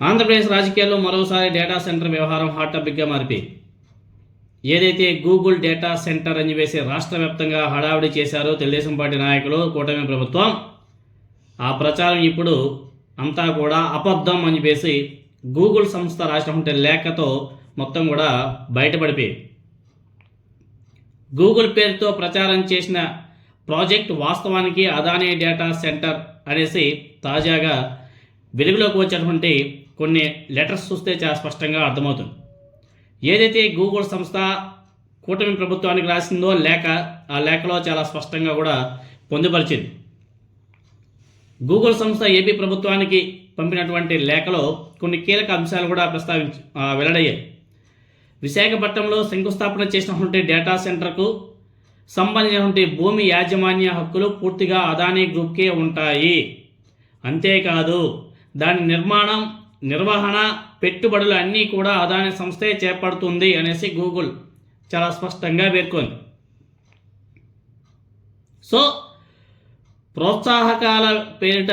ఆంధ్రప్రదేశ్ రాజకీయాల్లో మరోసారి data centre వ్యవహారం హాట్ టాపిక్గా మారిపోయి ఏదైతే గూగుల్ డేటా సెంటర్ అని చెప్పేసి రాష్ట్ర వ్యాప్తంగా హడావిడి చేశారో తెలుగుదేశం పార్టీ నాయకులు కూటమి ప్రభుత్వం ఆ ప్రచారం ఇప్పుడు అంతా కూడా అబద్ధం అని చెప్పేసి గూగుల్ సంస్థ రాసినటువంటి లేఖతో మొత్తం కూడా బయటపడిపోయి గూగుల్ పేరుతో ప్రచారం చేసిన ప్రాజెక్ట్ వాస్తవానికి అదానీ డేటా సెంటర్ అనేసి తాజాగా వెలుగులోకి వచ్చేటువంటి కొన్ని లెటర్స్ చూస్తే చాలా స్పష్టంగా అర్థమవుతుంది. ఏదైతే గూగుల్ సంస్థ కూటమి ప్రభుత్వానికి రాసిందో లేఖ ఆ లేఖలో చాలా స్పష్టంగా కూడా పొందుపరిచింది. గూగుల్ సంస్థ ఏపీ ప్రభుత్వానికి పంపినటువంటి లేఖలో కొన్ని కీలక అంశాలు కూడా ప్రస్తావించి వెల్లడయ్యాయి. విశాఖపట్నంలో శంకుస్థాపన చేసినటువంటి డేటా సెంటర్కు సంబంధించినటువంటి భూమి యాజమాన్య హక్కులు పూర్తిగా అదానీ గ్రూప్కే ఉంటాయి. అంతేకాదు దాని నిర్మాణం నిర్వహణ పెట్టుబడులు అన్నీ కూడా అదాని సంస్థే చేపడుతుంది అనేసి గూగుల్ చాలా స్పష్టంగా పేర్కొంది. సో ప్రోత్సాహకాల పేరిట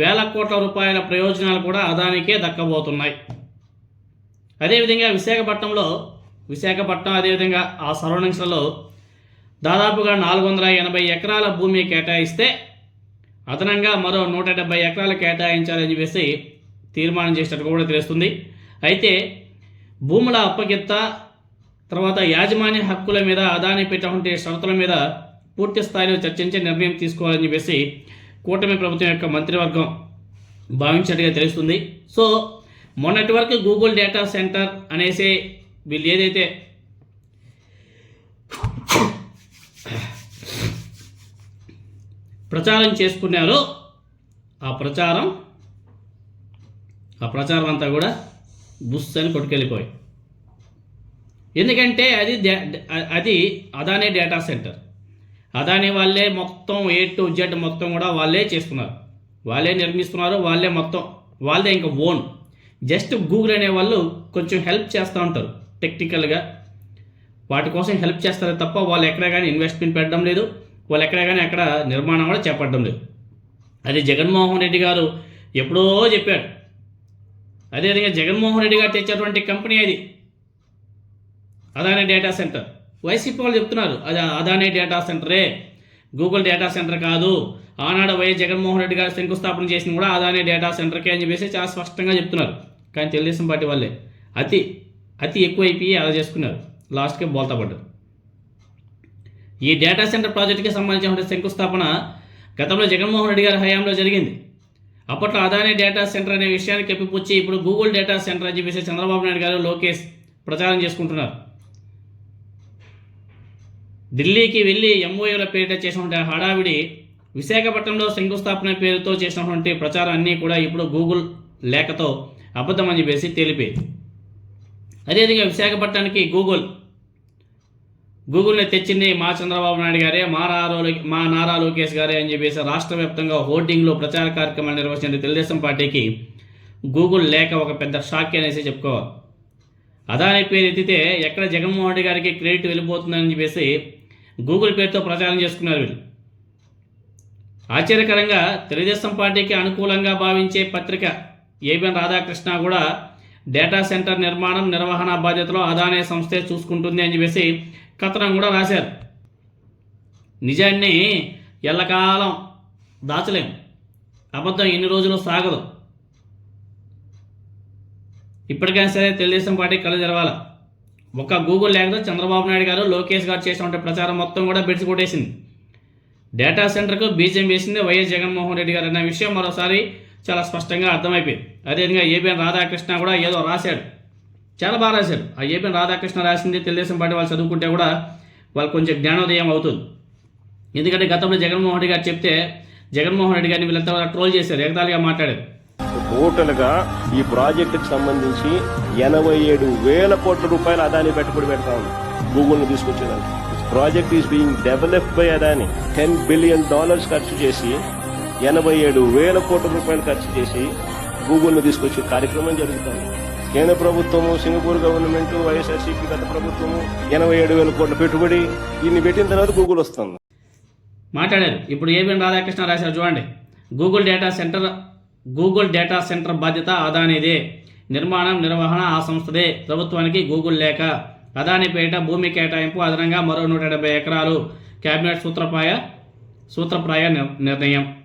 వేల కోట్ల రూపాయల ప్రయోజనాలు కూడా అదానికే దక్కబోతున్నాయి. అదేవిధంగా విశాఖపట్నంలో విశాఖపట్నం అదేవిధంగా ఆ సరౌండింగ్స్లలో దాదాపుగా నాలుగు వందల ఎనభై ఎకరాల భూమి కేటాయిస్తే అదనంగా మరో నూట డెబ్బై ఎకరాలు కేటాయించాలని చెప్పేసి తీర్మానం చేసినట్టు కూడా తెలుస్తుంది. అయితే భూముల అప్పగిత్త తర్వాత యాజమాన్య హక్కుల మీద అదాని పెట్టినటువంటి షరతుల మీద పూర్తి స్థాయిలో చర్చించి నిర్ణయం తీసుకోవాలని చెప్పేసి కూటమి ప్రభుత్వం యొక్క మంత్రివర్గం భావించినట్టుగా తెలుస్తుంది. సో మొన్నటి వరకు గూగుల్ డేటా సెంటర్ అనేసి వీళ్ళు ఏదైతే ప్రచారం చేసుకున్నారో ఆ ప్రచారం ఆ ప్రచారం అంతా కూడా బుస్ అని కొట్టుకెళ్ళిపోయి ఎందుకంటే అది అది అదానే డేటా సెంటర్. అదాని వాళ్ళే మొత్తం ఏ టు జెడ్ మొత్తం కూడా వాళ్ళే చేస్తున్నారు. వాళ్ళే నిర్మిస్తున్నారు వాళ్ళే మొత్తం వాళ్ళే ఇంకా ఓన్. జస్ట్ గూగుల్ అనే వాళ్ళు కొంచెం హెల్ప్ చేస్తూ ఉంటారు టెక్నికల్గా. వాటి కోసం హెల్ప్ చేస్తారు తప్ప వాళ్ళు ఎక్కడ కానీ ఇన్వెస్ట్మెంట్ పెట్టడం లేదు వాళ్ళు ఎక్కడ కానీ అక్కడ నిర్మాణం కూడా చేపట్టడం లేదు. అది జగన్మోహన్ రెడ్డి గారు ఎప్పుడో చెప్పాడు అదేవిధంగా జగన్మోహన్ రెడ్డి గారు తెచ్చేటువంటి కంపెనీ అది అదాని డేటా సెంటర్. వైసీపీ వాళ్ళు చెప్తున్నారు అది అదాని డేటా సెంటరే. గూగుల్ డేటా సెంటర్ కాదు. ఆనాడు వైఎస్ జగన్మోహన్ రెడ్డి గారు శంకుస్థాపన చేసిన కూడా అదాని డేటా సెంటర్కే అని చెప్పేసి చాలా స్పష్టంగా చెప్తున్నారు. కానీ తెలుగుదేశం పార్టీ వాళ్ళే అతి అతి ఎక్కువైపోయి అలా చేసుకున్నారు. లాస్ట్కి బోల్తాపడ్డారు ఈ డేటా సెంటర్ ప్రాజెక్టుకి సంబంధించిన శంకుస్థాపన గతంలో జగన్మోహన్ రెడ్డి గారి హయాంలో జరిగింది. అప్పట్లో అదాని డేటా సెంటర్ అనే విషయాన్ని కప్పిపుచ్చి ఇప్పుడు గూగుల్ డేటా సెంటర్ అని చెప్పేసి చంద్రబాబు నాయుడు గారు లోకేష్ ప్రచారం చేసుకుంటున్నారు. ఢిల్లీకి వెళ్ళి ఎంఓయూల పేరిట చేసినటువంటి హడావిడి విశాఖపట్నంలో శంకుస్థాపన పేరుతో చేసినటువంటి ప్రచారం అన్నీ కూడా ఇప్పుడు గూగుల్ లేఖతో అబద్ధం అని చెప్పేసి తెలిపేది అదేవిధంగా విశాఖపట్నానికి గూగుల్ గూగుల్ని తెచ్చింది మా చంద్రబాబు నాయుడు గారే మా నారా లో- మా నారా లోకేష్ గారే అని చెప్పేసి రాష్ట్ర వ్యాప్తంగా హోర్డింగ్లో ప్రచార కార్యక్రమాలు నిర్వహించిన తెలుగుదేశం పార్టీకి గూగుల్ లేఖ ఒక పెద్ద షాక్ అనేసి చెప్పుకోవాలి. అదాని పేరు ఎత్తితే ఎక్కడ జగన్మోహన్ రెడ్డి గారికి క్రెడిట్ వెళ్ళిపోతుందని చెప్పేసి గూగుల్ పేరుతో ప్రచారం చేసుకున్నారు వీళ్ళు. ఆశ్చర్యకరంగా తెలుగుదేశం పార్టీకి అనుకూలంగా భావించే పత్రిక ఏబిఎన్ రాధాకృష్ణ కూడా డేటా సెంటర్ నిర్మాణం నిర్వహణ బాధ్యతలో అదానే సంస్థే చూసుకుంటుంది అని చెప్పేసి కథనం కూడా రాశారు. నిజాన్ని ఎల్లకాలం దాచలేం. అబద్ధం ఎన్ని రోజులు సాగదు. ఇప్పటికైనా సరే తెలుగుదేశం పార్టీ కళ్ళు తెరవాల? ఒక గూగుల్ లేకపోతే చంద్రబాబు నాయుడు గారు లోకేష్ గారు చేసినటువంటి ప్రచారం మొత్తం కూడా బెడిసి కొట్టేసింది. డేటా సెంటర్కు బీజం వేసింది వైఎస్ జగన్మోహన్ రెడ్డి గారు. అన్న విషయం మరోసారి చాలా స్పష్టంగా అర్థమైపోయింది. అదేవిధంగా ఏబిఎన్ రాధాకృష్ణ కూడా ఏదో రాశాడు. చాలా బాగా రాశారు. ఆ ఏపీ రాధాకృష్ణ రాసింది తెలుగుదేశం పార్టీ వాళ్ళు చదువుకుంటే కూడా వాళ్ళకి కొంచెం జ్ఞానోదయం అవుతుంది. ఎందుకంటే గతంలో జగన్మోహన్ రెడ్డి గారు చెప్తే జగన్మోహన్ రెడ్డి గారిని వీళ్ళంతా ట్రోల్ చేశారు ఎగతాళిగా మాట్లాడారు. టోటల్గా ఈ ప్రాజెక్టుకి సంబంధించి ఎనభై ఏడు వేల కోట్ల రూపాయలు అదాని పెట్టుబడి పెడతా ఉంది గూగుల్ని తీసుకొచ్చేదానికి. Project is being developed by Adani. Ten billion dollars ఖర్చు చేసి ఎనభై ఏడు వేల కోట్ల రూపాయలు ఖర్చు చేసి గూగుల్ని తీసుకొచ్చే కార్యక్రమం జరుగుతుంది. కేంద్ర ప్రభుత్వము సింగపూర్ గవర్నమెంట్ వైఎస్ఆర్సీపీ గత ప్రభుత్వము ఎనభై ఏడు వేల కోట్ల పెట్టుబడి దీన్ని పెట్టిన తర్వాత గూగుల్ వస్తుంది. మాట్లాడారు. ఇప్పుడు ఏబిఎన్ రాధాకృష్ణ రాశారు చూడండి. Google data centre Google data centre బాధ్యత అదానిదే నిర్మాణం నిర్వహణ ఆ సంస్థదే. ప్రభుత్వానికి గూగుల్ లేక. అదానిపేట భూమి కేటాయింపు అదనంగా మరో నూట ఎనభై ఎకరాలు. కేబినెట్ సూత్రప్రాయ సూత్రప్రాయ నిర్ణయం.